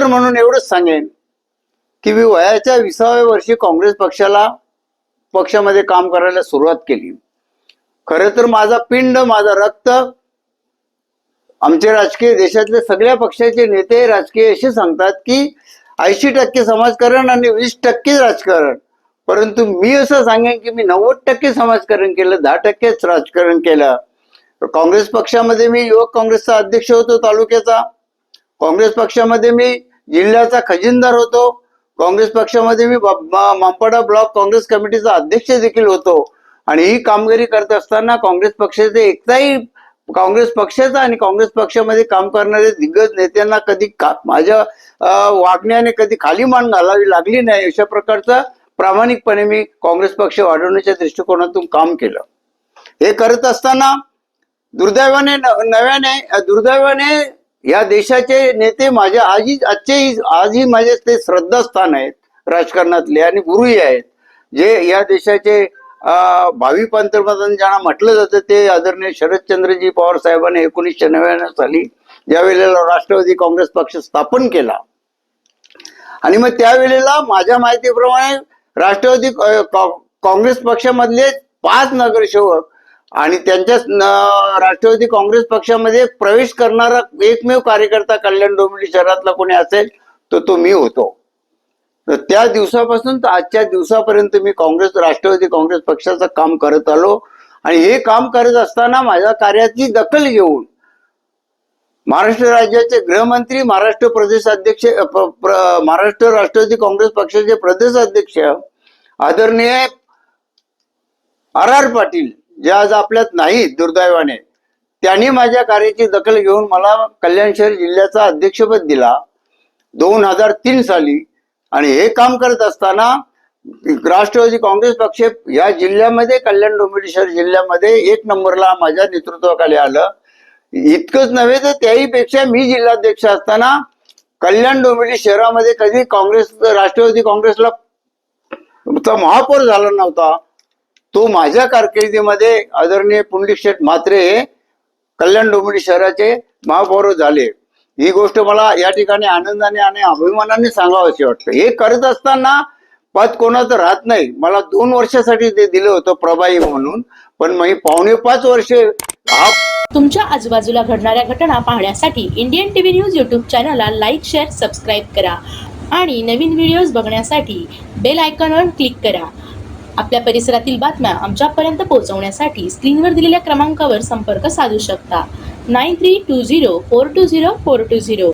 उत्तर म्हणून एवढंच सांगेन की मी वयाच्या विसाव्या वर्षी काँग्रेस पक्षाला पक्षामध्ये काम करायला सुरुवात केली. खर तर माझा पिंड माझा रक्त आमचे राजकीय देशातले सगळ्या पक्षाचे नेते राजकीय असे सांगतात की ऐंशी टक्के समाजकारण आणि वीस टक्के राजकारण. परंतु मी असं सांगेन की मी नव्वद टक्के समाजकारण केलं दहा टक्केच राजकारण केलं. काँग्रेस पक्षामध्ये मी युवक काँग्रेसचा अध्यक्ष होतो तालुक्याचा. काँग्रेस पक्षामध्ये मी जिल्ह्याचा खजिनदार होतो. काँग्रेस पक्षामध्ये मी मांपाडा ब्लॉक काँग्रेस कमिटीचा अध्यक्ष देखील होतो. आणि ही कामगिरी करत असताना काँग्रेस पक्षाचे एकताही काँग्रेस पक्षाचा आणि काँग्रेस पक्षामध्ये काम करणारे दिग्गज नेत्यांना कधी का माझ्या वागण्याने कधी खाली मान घालावी लागली नाही अशा प्रकारचं प्रामाणिकपणे मी काँग्रेस पक्ष वाढवण्याच्या दृष्टिकोनातून काम केलं. हे करत असताना दुर्दैवाने नव्याने दुर्दैवाने या देशाचे नेते माझ्या आजी आजचेही आजही माझे ते श्रद्धास्थान आहेत राजकारणातले आणि गुरुही आहेत. जे या देशाचे भावी पंतप्रधान ज्यांना म्हटलं जातं ते आदरणीय शरदचंद्रजी पवार साहेबांनी एकोणीसशे नव्याण्णव साली ज्यावेळेला राष्ट्रवादी काँग्रेस पक्ष स्थापन केला. आणि मग त्यावेळेला माझ्या माहितीप्रमाणे राष्ट्रवादी काँग्रेस पक्षामधले पाच नगरसेवक आणि त्यांच्या राष्ट्रवादी काँग्रेस पक्षामध्ये प्रवेश करणारा एकमेव कार्यकर्ता कल्याण डोंबिवली शहरातला कोणी असेल तर तो मी होतो. तर त्या दिवसापासून तर आजच्या दिवसापर्यंत मी काँग्रेस राष्ट्रवादी काँग्रेस पक्षाचं काम करत आलो. आणि हे काम करत असताना माझ्या कार्याची दखल घेऊन महाराष्ट्र राज्याचे गृहमंत्री महाराष्ट्र प्रदेश अध्यक्ष महाराष्ट्र राष्ट्रवादी काँग्रेस पक्षाचे प्रदेश अध्यक्ष आदरणीय आर आर पाटील जे आज आपल्यात नाही दुर्दैवाने. त्यांनी माझ्या कार्याची दखल घेऊन मला कल्याण शहर जिल्ह्याचा अध्यक्षपद दिला. दोन हजार तीन साली. आणि हे काम करत असताना राष्ट्रवादी काँग्रेस पक्ष या जिल्ह्यामध्ये कल्याण डोंबिवली शहर जिल्ह्यामध्ये एक नंबरला माझ्या नेतृत्वाखाली आलं. इतकंच नव्हे तर त्याही पेक्षा मी जिल्हाध्यक्ष असताना कल्याण डोंबिवली शहरामध्ये कधी काँग्रेस राष्ट्रवादी काँग्रेसला महापौर झाला नव्हता. तो माझ्या कारकिर्दीमध्ये आदरणीय पुंडलिक शेठ म्हात्रे हे कल्याण डोंबिवली शहराचे महापौर झाले. ही गोष्ट मला या ठिकाणी आनंदाने आणि अभिमानाने सांगावंशी वाटतं. हे करत असताना पद कोणाचं राहत नाही. मला दोन वर्षासाठी ते दिलं होतं प्रभाई म्हणून पण मी पावणे पाच वर्षे तुमच्या आजूबाजूला घडणाऱ्या घटना पाहण्यासाठी इंडियन टीव्ही न्यूज यूट्यूब चॅनलला लाईक शेअर सबस्क्राईब करा. आणि नवीन व्हिडिओज बघण्यासाठी बेल आयकॉनवर क्लिक करा. आपल्या परिसरातील बातम्या आमच्यापर्यंत पोहोचवण्यासाठी स्क्रीनवर दिलेल्या क्रमांकावर संपर्क साधू शकता. Nine three two zero four two zero four two zero.